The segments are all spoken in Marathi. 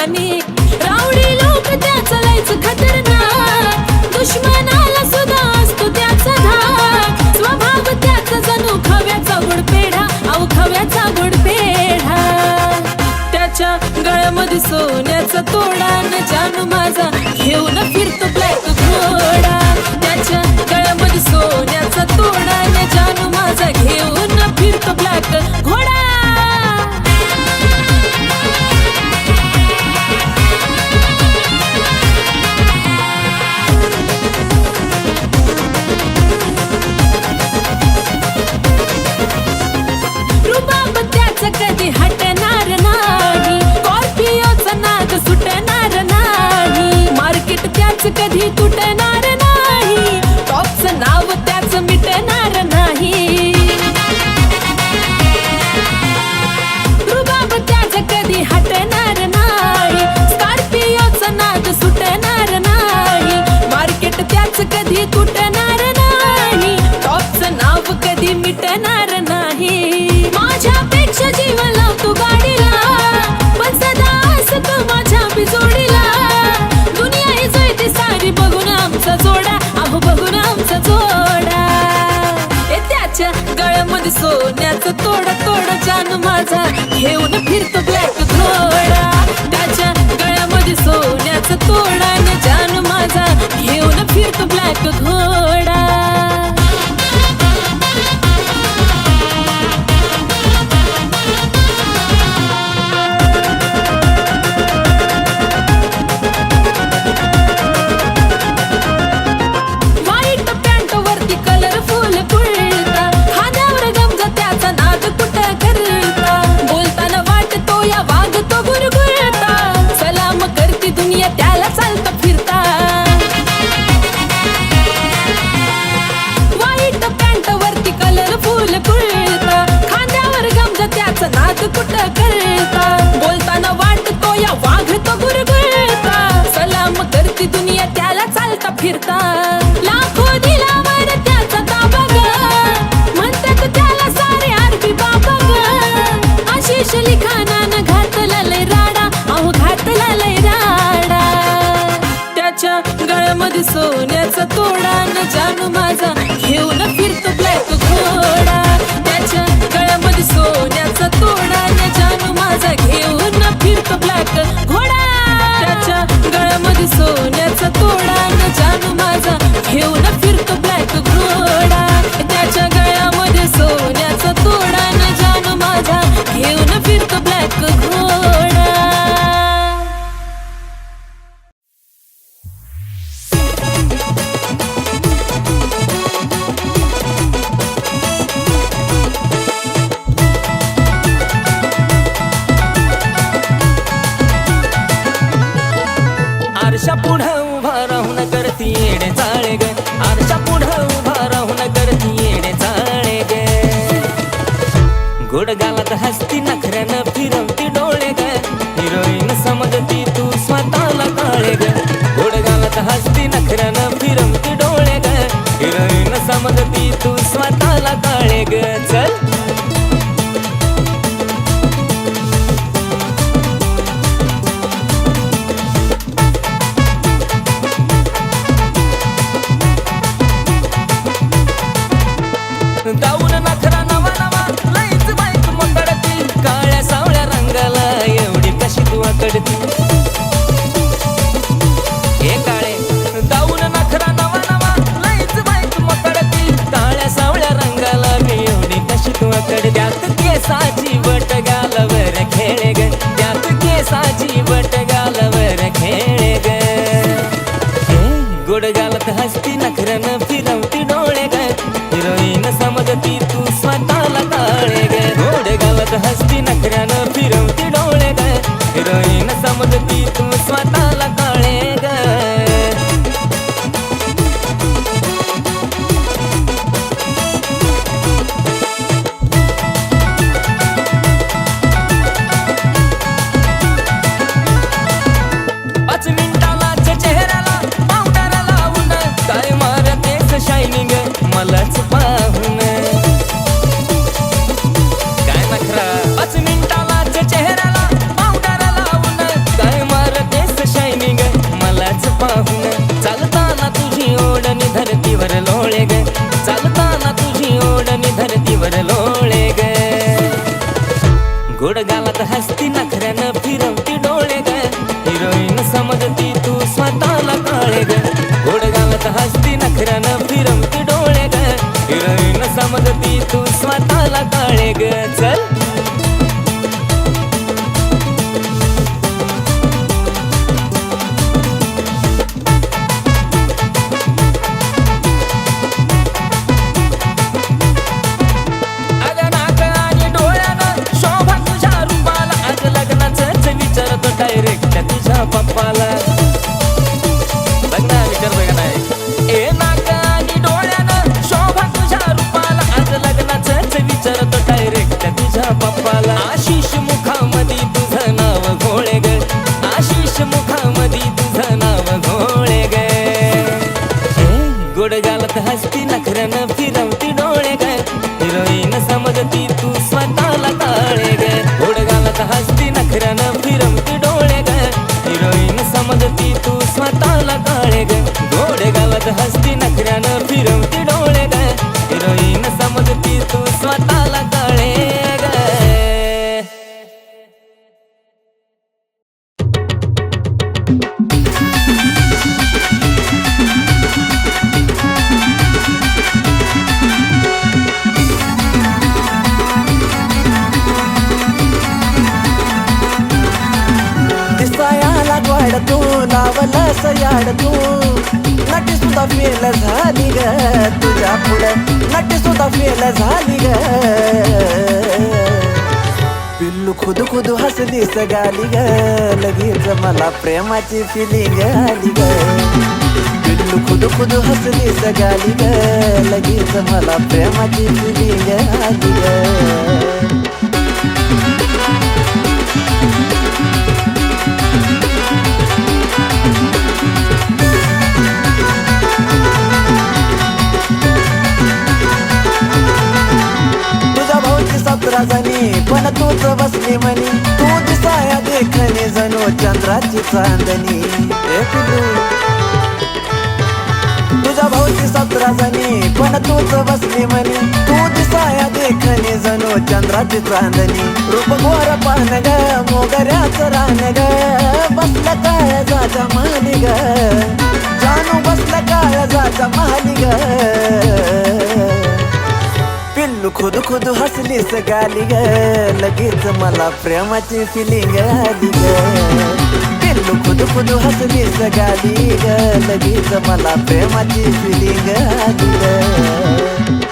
आणि रावडी लोक त्याच लयच खतरनाक. दुश्मनाला सुद्धा असतो त्याचा धाक. स्वभाव त्याचा जणू खव्याचा गुडपेढा. अव खव्याचा गुडपेढा. त्याच्या गळ्यामध्ये सोन्याचा तोडा न जानू माझा. घेऊन फिरतो ब्लॅक घोडा. त्याच्या गळ्यामध्ये सोन्याचा तोडा न जानू माझा. घेऊन फिरतो ब्लॅक घोडा. घेऊन फिरतो ब्लॅक घोडा. त्याच्या गळ्यामध्ये सोन्याचं तोडा जान माझा घेऊन फिरतो ब्लॅक घोडा. good. गोड गालात हसती नखरन फिरवती डोळे ग. हिरोईन समजती तू स्वतःला काळे ग. गोड गालात हसती नखरन फिरवती डोळे ग. हिरोईन समजती तू स्वतःला गोड गालात हसती नखऱ्यानं फिरवती डोळे ग हिरोईन समजती तू स्वतःला काळे गोड गावात हसती नखऱ्यानं papala गाली ग. लगेच मला प्रेमाची फिलिंग आली ग. पिल्लू खुद हसली सगाली ग. लगेच मला प्रेमाची फिलिंग आली ग. तुझा भाऊची सतरा जणी पण तूच बसली म्हणी. देखणे जणू चंद्राची चांदणी. एक तुझ्या भाऊची सतरा जणी पण तूच बसली म्हणी. तू दिसाया देखणे जणू चंद्राची चांदणी. रूप घोर पान ग मोगऱ्याच रान ग. बसलं काय जाचा माली ग? जानू बसलं काय जाचा माली ग? खुद खुद हसली सगाली ग. लगेच मला प्रेमाची फिलिंग आली ग. पिल्लू खुद खुद हसली सगाली ग. लगेच मला प्रेमाची फिलिंग आली ग.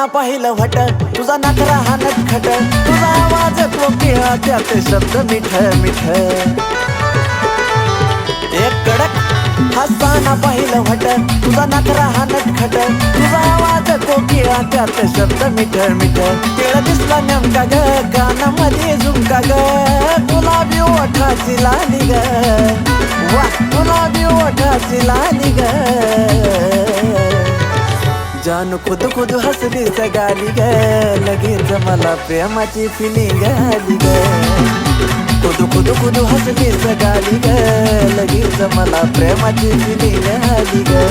हसताना पाहिलं वट तुझा नखरा हा नटखट. तुझा आवाज कोकिळा त्यात शब्द मिठ मिठ. एक कडक हसताना पाहिलं वट तुझा नखरा हा नटखट. तुझा आवाज कोकिळा त्यात शब्द मिठ मिठ. तिळ दिसला नेमका ग. कानामध्ये झुमका ग. गुलाबी ओठाची लाली ग. वा गुलाबी ओठाची लाली ग. जान खुद खुद हसली सगाली ग. लगेच मला प्रेमाची फिलिंग गाली ग. खुद खुद खुद हसली सगाली ग. लगेच मला प्रेमाची फिलिंग गाली ग.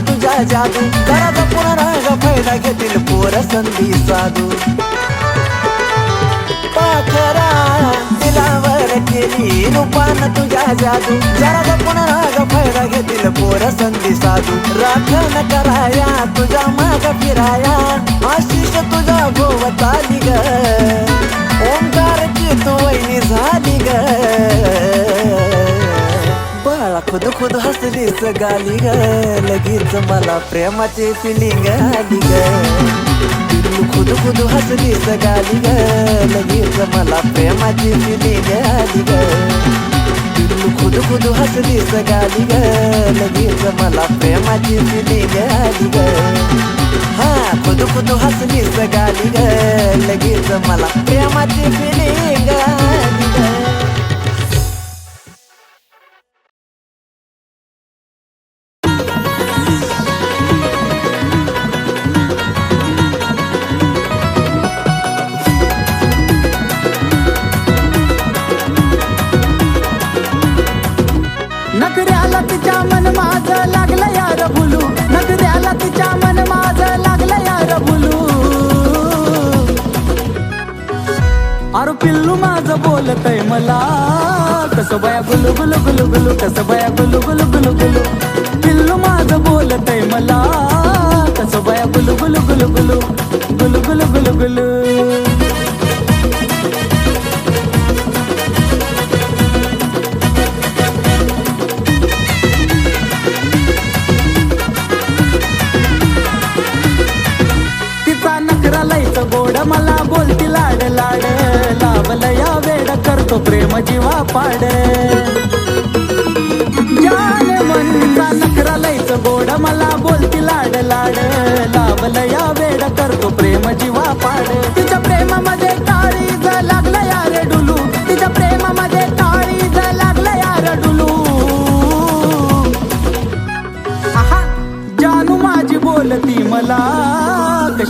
तुझा जादू. जरा जपून राग फायदा घेतील पोर संधी साधू पाखरा दिलावर केली रूपान तुझ्या जादू. जरा जपून राग फायदा घेतील पोर संधी साधू राखण कराया तुझा माग फिराया. आशिष तुझा भोवत आली ग. ओंकारची तू वहिनी झाली ग. खुद खुद हसलीच गाली ग, लगेच मला प्रेमाची फिलिंग आली ग. खुद खुद हसलीच गाली ग, लगेच मला प्रेमाची फिलिंग आली ग. खुद खुद हसलीच गाली ग, लगेच मला प्रेमाची फिलिंग आली ग. हा, खुद खुद हसलीच गाली ग, लगेच मला प्रेमाची फिलिंग आली ग. बया गुलू गुलू गुलू गुलू कसं बया गुलू गुलू गुलू गुलू. पिल्लू माझं बोलतय मला कसं बया गुलू गुलू गुलू गुलू. गुलू गुलू गुलू गुलू. तिचा नखरा लयच गोड मला बोलती लाड लाड. लावलं या वेड करतो प्रेम जीवा पाड.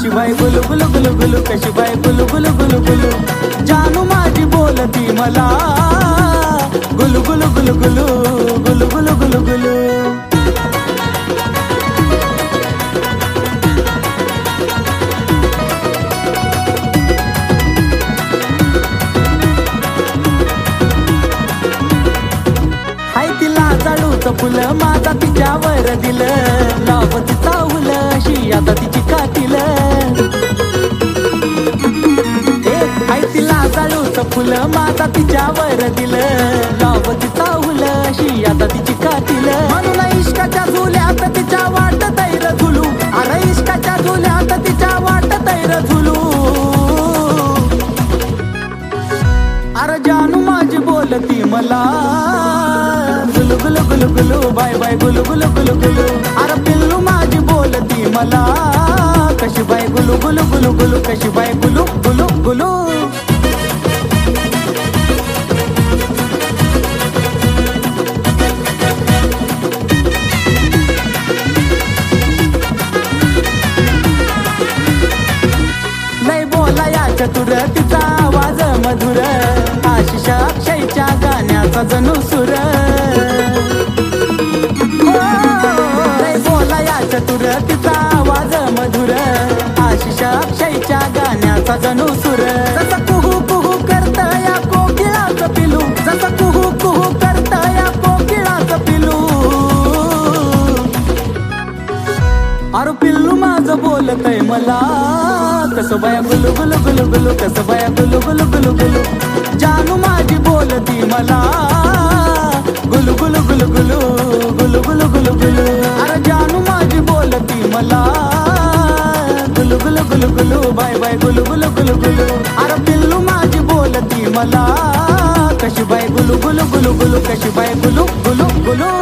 कशी बाय गुलू गुलू गुलू गुलू कशी बाय गुलू गुलू गुलू गुलू. जानू माझी बोलती मला. गुलू गुलू गुलू गुलू गुलू गुलू गुलू गुलू. हाय फुलं माझा तिच्यावर दिलं. लाव तिचा उल अशी आता तिची कातील. फुलं माझा तिच्यावर दिलं. लाव तिचा उल अशी आता तिची कातील. म्हणून इश्काच्या झुल्यात तिच्या वाट तैर झुलू. अरे इश्काच्या झुल्यात तिच्या वाट तैर झुलू. अरे जानू माझी बोलती मला. गुलू गुलू गुलू गुलू बाय बाय गुलू गुलू गुलू गुलू. अरे पिल्लू माझी बोलती मला. कशी बाय गुलू गुलू गुलू गुलू कशी बाय गुलू. चतुर तिचा आवाज मधुर आशिषा अक्षयच्या गाण्याचा जणू सुर. हो, बोला या चतुर तिचा आवाज मधुर आशिषा अक्षयच्या गाण्याचा जणू सुर. कसं बाया गुलू गुलू गुलू गुलू कसं बाया गुलू गुलू गुलू गुलू जानू माझी बोलती मला गुलू गुलू गुलू गुलू गुलू गुलू गुलू गुलू अरे जानू माझी बोलती मला गुलू गुलू गुलू गुलू बाय बाय गुलू गुलू गुलू गुलू अरे पिल्लू माझी बोलती मला कशी बाय गुलू गुलू गुलू गुलू कशी बाय गुलू गुलू गुलू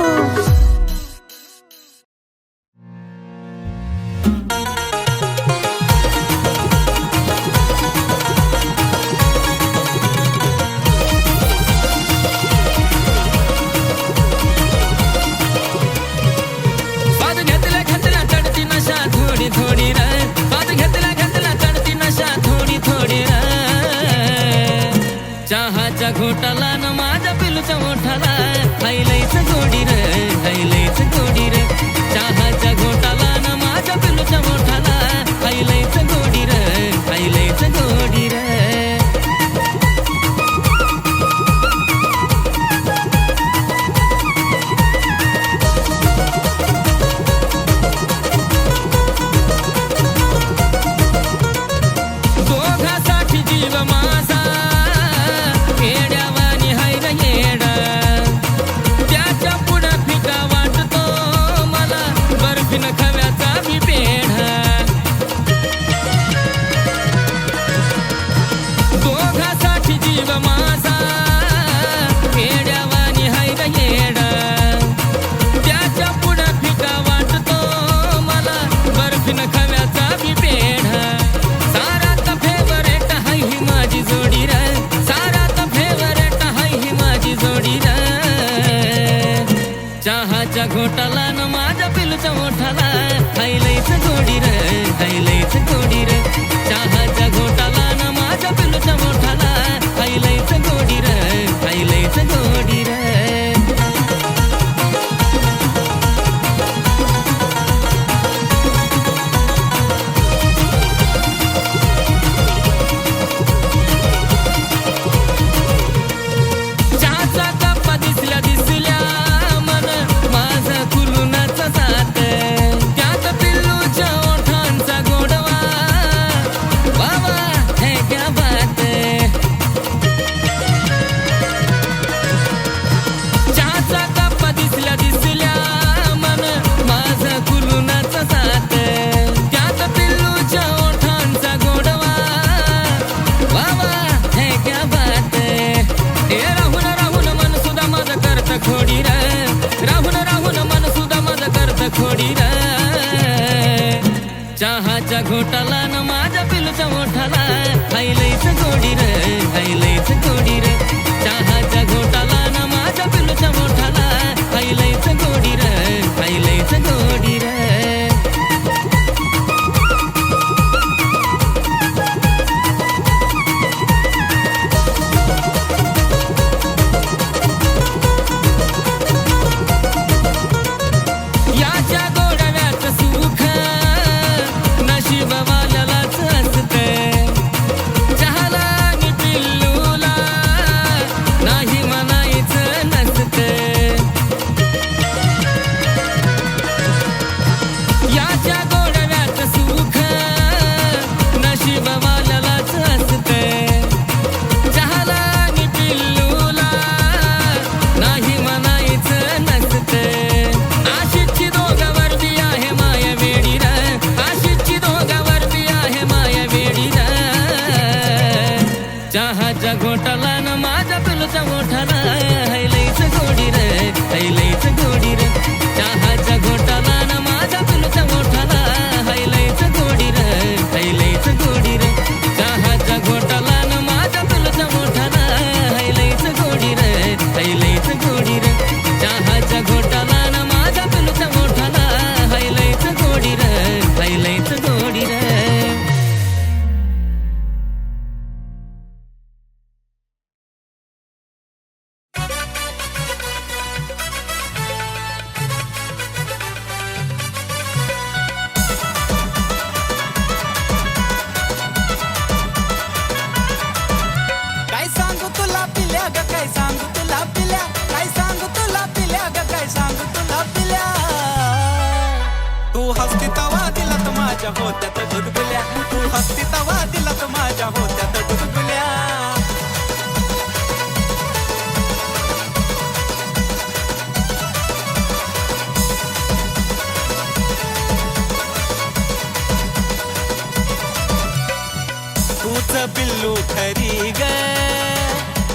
तुझ पिल्लू ठरी ग.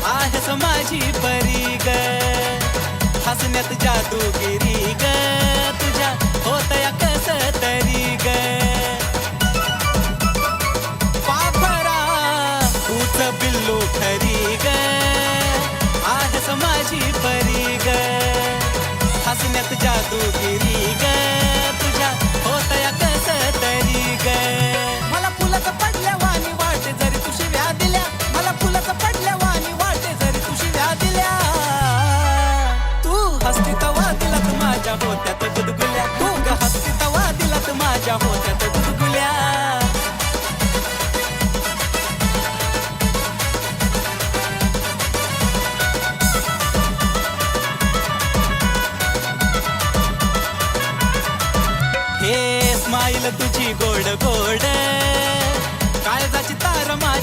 आहेस माझी परी ग. हसण्यात जादूगिरी ग. तुझ्या होतया कस तरी ग. पापरा तूच पिल्लू ठरी ग. आहेस माझी परी ग. हसण्यात जादूगिरी ग.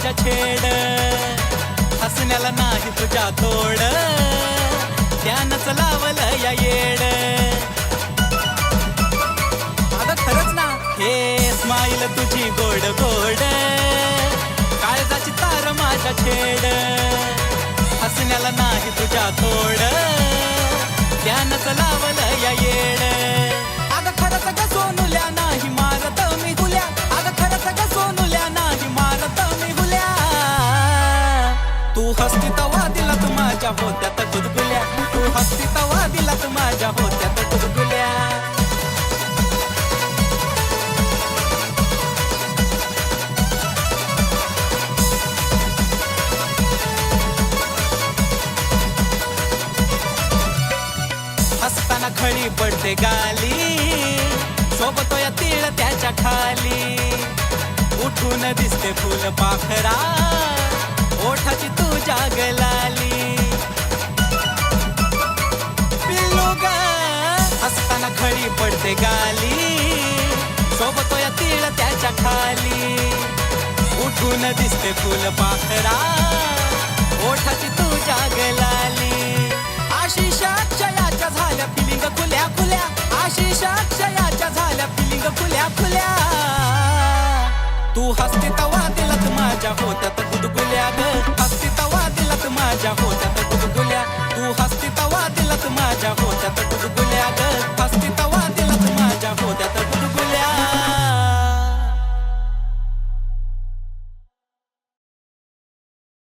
माझ्या छेड. हसण्याला नाही तुझ्या तोड. त्यानच लावलं या येड. आता खरंच ना. हे स्माईल तुझी गोड गोड. काळजाची तार माझ्या छेड. हसण्याला नाही तुझ्या तोड. त्यानच लावलं या होत्यात गुदगुल्या तू हसती तवा दिलात माझ्या होत्यात गुदगुल्या हसताना खळी पडते गाली. सोबतो या तीळ त्याच्याखाली. उठून दिसते फुल पाखरा. ओठाची तू जागलाली पडते गाली. सोबतो या तीळ त्याच्याखाली. उठून दिसते फुल पाखरा. ओठाची तुझ्या गलाली आशिषाक्षयाच्या झाल्या फिलिंग खुल्या खुल्या. आशिषाक्षयाच्या झाल्या फिलिंग खुल्या खुल्या. तू हसते तवा दिलात माझ्या होत्यात गुदगुल्या ग. हसते तवा दिलात माझ्या होत्यात गुदगुल्या. तू हसते तवा दिलात माझ्या होत्यात गुदगुल्या